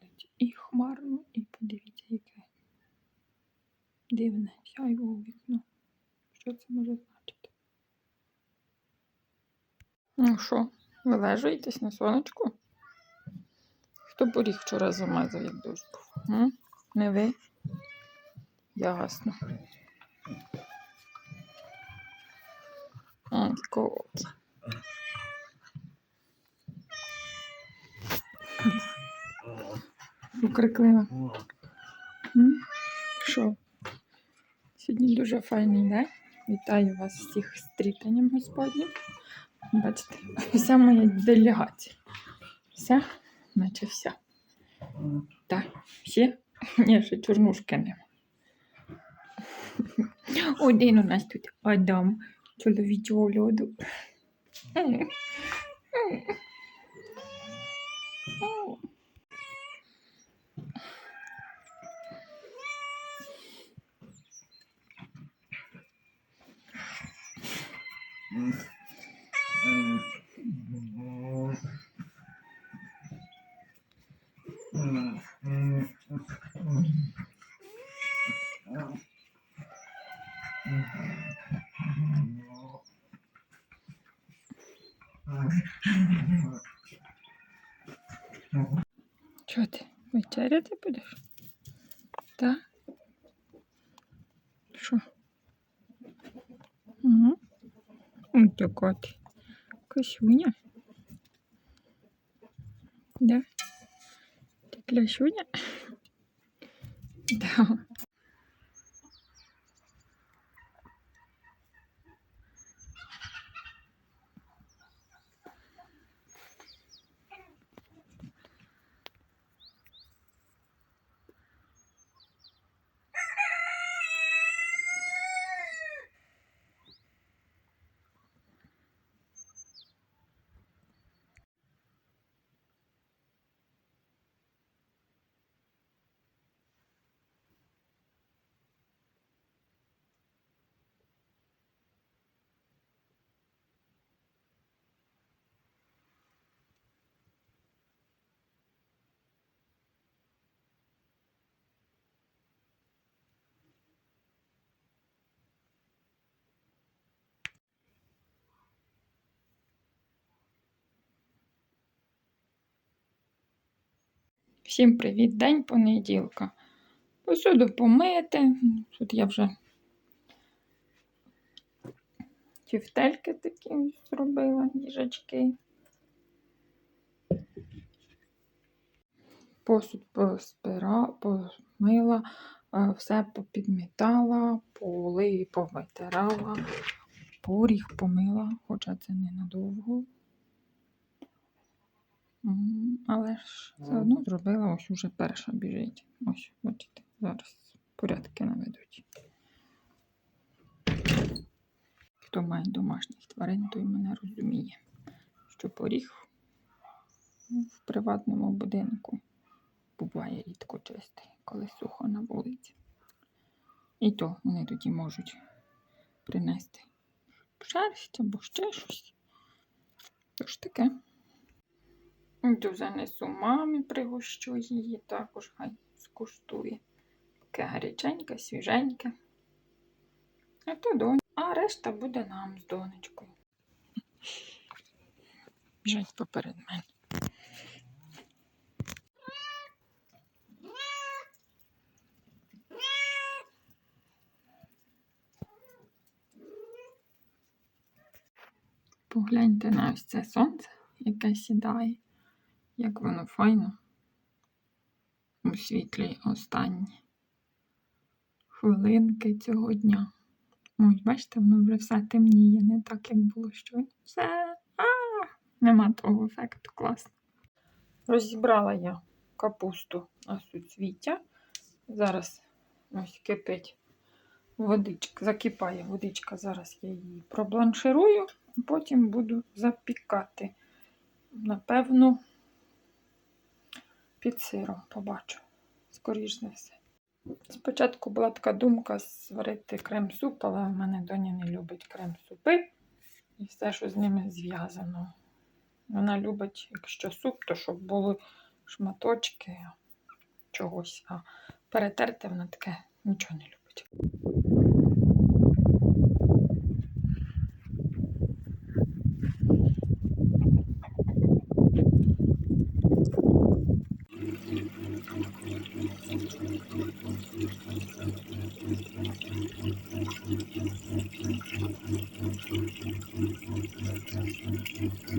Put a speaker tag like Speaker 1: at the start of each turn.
Speaker 1: вулиці. І хмарно, і подивіться, яке дивне сяйво у вікно. Що це може значити? Ну що, вилежуєтесь на сонечку? Хто поріг вчора замазав, як дощ був? Не ви? Ясно. Ой, коки. Укриклива. М? Що? Сьогодні дуже файний день. Вітаю вас всіх з тріпанням Господнім. Бачите, вся моя делегація. Вся, наче вся. Так, всі? Ні, ще чорнушки нема. Один у нас тут Адам, чоловічого льоду. М. Чого ти? Вечеряти будеш? Так? Що? Угу. Ось така. Косюня. Да? Ти клясюня? Да. Всім привіт, день понеділка. Посуду помити. Тут я вже тівтельки такі зробила, їжачки. Посуд помила, е, все попідмітала, поли повитирала, поріг помила, хоча це ненадовго. Але ж все одно зробила, ось уже перша біжить. Ось, бачите, зараз порядки наведуть. Хто має домашніх тварин, той мене розуміє, що поріг в приватному будинку буває рідко чистий, коли сухо на вулиці. І то вони тоді можуть принести шерсть або ще щось. Тож таке. Йду занесу мамі, пригощу її, також хай скуштує. Таке гаряченьке, свіженьке. А то донь. А решта буде нам з донечкою. Біжать поперед мене. Погляньте на ось це сонце, яке сідає як воно файно у світлі останні хвилинки цього дня. Ось, бачите, воно вже все темніє, не так, як було щойно. Все, а, нема того ефекту класно. Розібрала я капусту на суцвіття. Зараз ось кипить водичка, закипає водичка. Зараз я її пробланширую, а потім буду запікати. Напевно, під сиром побачу, скоріш за все. Спочатку була така думка зварити крем-суп, але в мене доня не любить крем-супи і все, що з ними зв'язано. Вона любить, якщо суп, то щоб були шматочки, чогось, а перетерте вона таке нічого не любить.